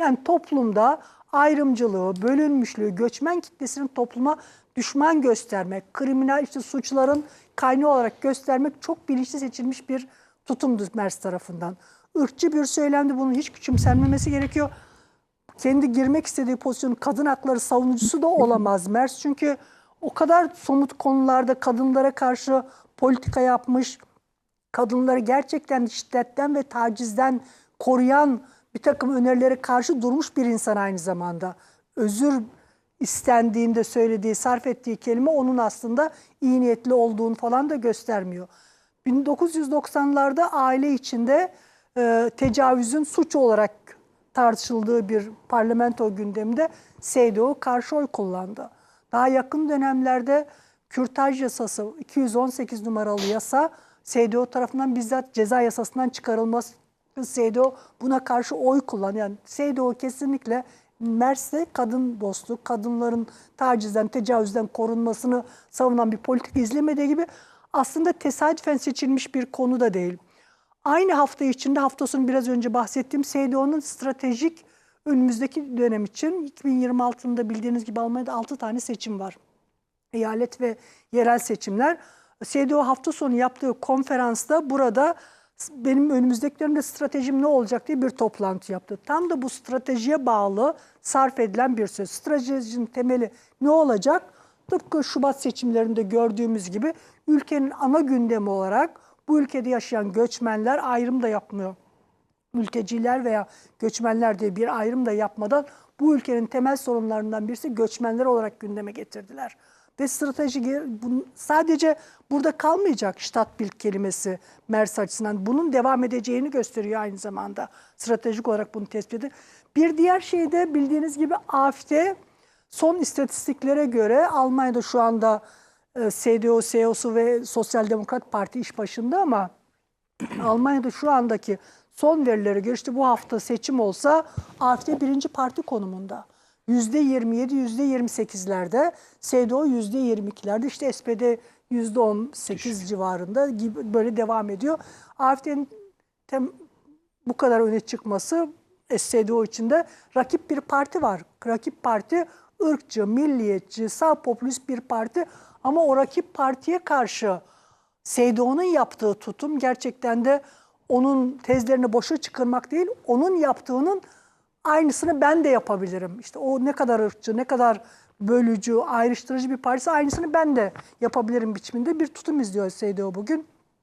Yani toplumda ayrımcılığı, bölünmüşlüğü, göçmen kitlesinin topluma düşman göstermek, kriminal işte suçların kaynağı olarak göstermek çok bilinçli seçilmiş bir tutumdu Mers tarafından. Irkçı bir söylemdi bunun hiç küçümsenmemesi gerekiyor kendi girmek istediği pozisyonun kadın hakları savunucusu da olamaz Mers. Çünkü o kadar somut konularda kadınlara karşı politika yapmış, kadınları gerçekten şiddetten ve tacizden koruyan bir takım önerilere karşı durmuş bir insan aynı zamanda. Özür istendiğinde söylediği, sarf ettiği kelime onun aslında iyi niyetli olduğunu falan da göstermiyor. 1990'larda aile içinde e, tecavüzün suç olarak tartışıldığı bir parlamento gündeminde SDO karşı oy kullandı. Daha yakın dönemlerde kürtaj yasası 218 numaralı yasa SDO tarafından bizzat ceza yasasından çıkarılması SDO buna karşı oy kullandı. Yani SDO kesinlikle Mers'te kadın dostu, kadınların tacizden, tecavüzden korunmasını savunan bir politik izlemediği gibi aslında tesadüfen seçilmiş bir konu da değil. Aynı hafta içinde hafta sonu biraz önce bahsettiğim SDO'nun stratejik önümüzdeki dönem için 2026'da bildiğiniz gibi Almanya'da 6 tane seçim var. Eyalet ve yerel seçimler. SDO hafta sonu yaptığı konferansta burada benim önümüzdeki dönemde stratejim ne olacak diye bir toplantı yaptı. Tam da bu stratejiye bağlı sarf edilen bir söz. Stratejinin temeli ne olacak? Tıpkı Şubat seçimlerinde gördüğümüz gibi ülkenin ana gündemi olarak bu ülkede yaşayan göçmenler ayrım da yapmıyor. Mülteciler veya göçmenler diye bir ayrım da yapmadan bu ülkenin temel sorunlarından birisi göçmenler olarak gündeme getirdiler. Ve strateji sadece burada kalmayacak Stadtbild kelimesi Mers açısından. Bunun devam edeceğini gösteriyor aynı zamanda. Stratejik olarak bunu tespit edin. Bir diğer şey de bildiğiniz gibi AFD son istatistiklere göre Almanya'da şu anda e, CDU, CSU ve Sosyal Demokrat Parti iş başında ama Almanya'da şu andaki son verilere göre işte bu hafta seçim olsa AFD birinci parti konumunda. Yüzde 27, yüzde 28'lerde, CDU yüzde 22'lerde, işte SPD yüzde 18 civarında gibi böyle devam ediyor. AFD'nin tem, bu kadar öne çıkması SDO içinde rakip bir parti var. Rakip parti ırkçı, milliyetçi, sağ popülist bir parti ama o rakip partiye karşı SDO'nun yaptığı tutum gerçekten de onun tezlerini boşa çıkarmak değil, onun yaptığının aynısını ben de yapabilirim. İşte o ne kadar ırkçı, ne kadar bölücü, ayrıştırıcı bir partisi aynısını ben de yapabilirim biçiminde bir tutum izliyor SDO bugün.